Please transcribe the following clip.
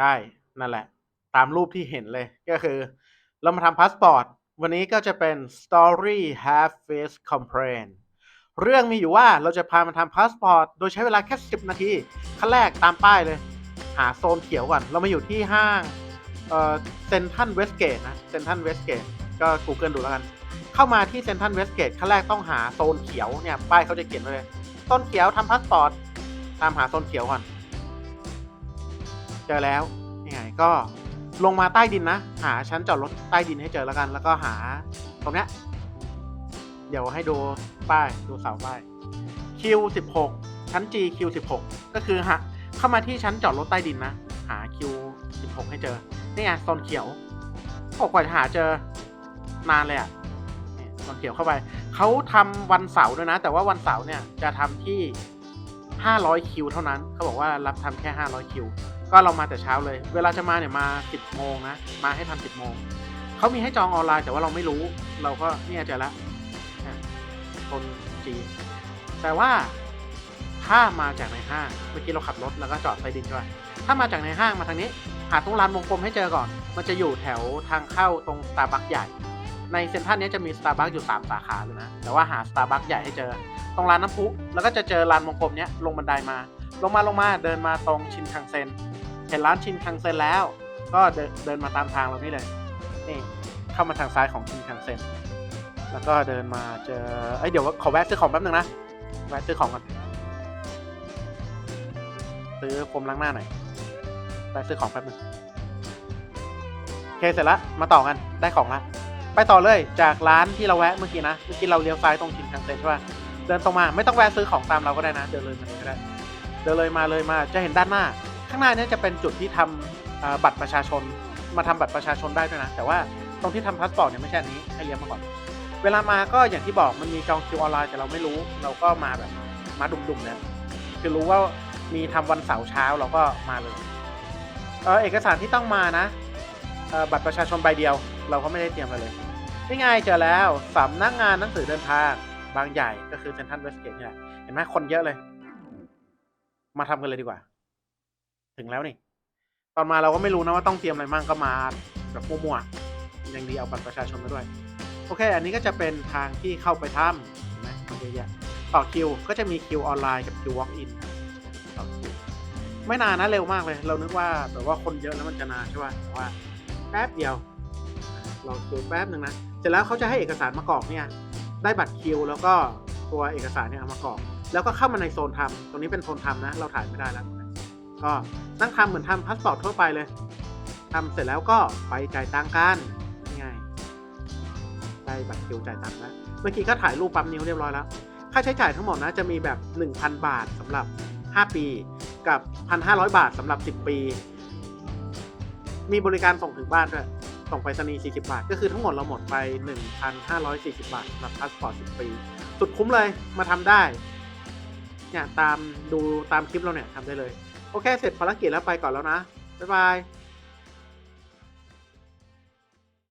ช่นั่นแหละ ตามรูปที่เห็นเลยก็คือ เรามาทำพาสปอร์ต วันนี้ก็จะเป็น story have face complain เรื่องมีอยู่ว่าเราจะพามาทำพาสปอร์ต โดยใช้เวลาแค่ 10 นาที ขั้นแรกตามป้ายเลย หาโซนเขียวก่อน เรามาอยู่ที่ห้างเซนทันเวสเกตนะเซนทันเวสเกตก็ Google ดูแล้วกัน เข้ามาที่เซนทันเวสเกตขั้นแรกต้องหาโซนเขียวเนี่ย ป้ายเขาจะเขียนไว้เลย โซนเขียวทำพาสปอร์ต ตามหาโซนเขียวก่อน จอแล้วนี่ไงก็ลงมาใต้ดินนะ หาชั้นจอดรถใต้ดินให้เจอแล้วกัน แล้วก็หาตรงเนี้ยเดี๋ยวให้ดูป้ายดูเสาป้าย Q16 ชั้น G Q16 ก็คือหาเข้ามาที่ชั้นจอดรถใต้ดินนะ หา Q16 ให้เจอ นี่ไงโซนเขียวโอ้กว่าจะหาเจอนานเลยอะ่ะโซนเขียวเข้าไป เขาทำวันเสาร์ด้วยนะ แต่ว่าวันเสาร์เนี่ยจะทำที่ 500 คิวเท่านั้น เขาบอกว่ารับทำแค่ 500 คิว ก็เรามาแต่เช้าเลย เวลาจะมาเนี่ยมา 10โมงนะ มาให้ทัน10โมงเขามีให้จองออนไลน์แต่ว่าเราไม่รู้ เราก็เนี่ยเจอแล้วอะคนจีนแต่ว่าถ้ามาจากในห้าง เมื่อกี้เราขับรถแล้วก็จอดใต้ดินใช่ไหมถ้ามาจากในห้างมาทางนี้ หาตรงลานวงกลมให้เจอก่อน มันจะอยู่แถวทางเข้าตรงสตาร์บัคใหญ่ ในเซ็นทรัลนี้จะมีสตาร์บัคอยู่ 3 สาขาเลยนะ แต่ว่าหาสตาร์บัคใหญ่ให้เจอ ตรงร้านน้ำพุ แล้วก็จะเจอลานวงกลมเนี้ยลงบันไดมา ลงมาลงมาเดินมาตรงชินคังเซ็น เห็นร้านชินคังเซ็นแล้ว ก็เดินเดินมาตามทางเรานี่เลย นี่เข้ามาทางซ้ายของชินคังเซ็น แล้วก็เดินมาเจอ เอ้ยเดี๋ยวขอแวะซื้อของแป๊บนึงนะ แวะซื้อของก่อน ซื้อโฟมล้างหน้าหน่อย แวะซื้อของแป๊บนึงโอเคเสร็จละ มาต่อกัน ได้ของละ ไปต่อเลย จากร้านที่เราแวะเมื่อกี้นะ เมื่อกี้เราเลี้ยวซ้ายตรงชินคังเซ็นใช่ป่ะ เดินตรงมาไม่ต้องแวะซื้อของตามเราก็ได้นะ เดินเลยมาเลยก็ได้ เดินเลยมาเลยมาจะเห็นด้านหน้า ข้างหน้านี่ยจะเป็นจุดที่ทำเอ่อบัตรประชาชน มาทำบัตรประชาชนได้ด้วยนะ แต่ว่าตรงที่ทำพาสปอร์ตเนี่ยไม่ใช่อันนี้ให้เลี้ยวมาก่อน เวลามาก็อย่างที่บอกมันมีจองคิวออนไลน์แต่เราไม่รู้ เราก็มาแบบมาดุมๆเนี่ยคือรู้ว่ามีทำวันเสาร์เช้าเราก็มาเลยเออเอกสารที่ต้องมานะบัตรประชาชนใบเดียว เราก็ไม่ได้เตรียมอะไรเลยนี่ไงเจอแล้วสำนักงานหนังสือเดินทางบางใหญ่ก็คือเซ็นทรัลเวสเกตเนี่ยเห็นไหมคนเยอะเลย มาทำกันเลยดีกว่า ถึงแล้วนี่ ตอนมาเราก็ไม่รู้นะว่าต้องเตรียมอะไรมั่งก็มาแบบมั่วๆยังดีเอาบัตรประชาชนมาด้วย โอเค อันนี้ก็จะเป็นทางที่เข้าไปถ้ำเห็นไหมคนเยอะแยะต่อคิวก็จะมีคิวออนไลน์กับคิววอล์กอินต่อคิวไม่นานนะเร็วมากเลย เรานึกว่าแบบว่าคนเยอะแล้วมันจะนานใช่ป่ะแต่ว่าแป๊บเดียวลองคิวแป๊บหนึ่งนะเสร็จแล้วเขาจะให้เอกสารมากรอกเนี่ย ได้บัตรคิวแล้วก็ ตัวเอกสารเนี่ยเอามากรอกแล้วก็เข้ามาในโซนทำตรงนี้เป็นโซนทำนะ เราถ่ายไม่ได้แล้ว ก็นั่งทำเหมือนทำพาสปอร์ตทั่วไปเลยทำเสร็จแล้วก็ไปจ่ายตังค์กันง่ายได้บัตรคิวจ่ายตังค์แล้ว เมื่อกี้ก็ถ่ายรูปปั๊มนิ้วเรียบร้อยแล้ว ค่าใช้จ่ายทั้งหมดนะจะมีแบบ 1,000 บาทสำหรับ 5 ปี กับ 1,500 บาทสำหรับ 10 ปี มีบริการส่งถึงบ้านด้วย ส่งไปรษณีย์40 บาท ก็คือทั้งหมดเราหมดไป 1,540 บาทสำหรับพาสปอร์ต10 ปี สุดคุ้มเลยมาทำได้เนี่ยตามดูตามคลิปเราเนี่ยทำได้เลย โอเค เสร็จภารกิจแล้วไปก่อนแล้วนะ บ๊ายบาย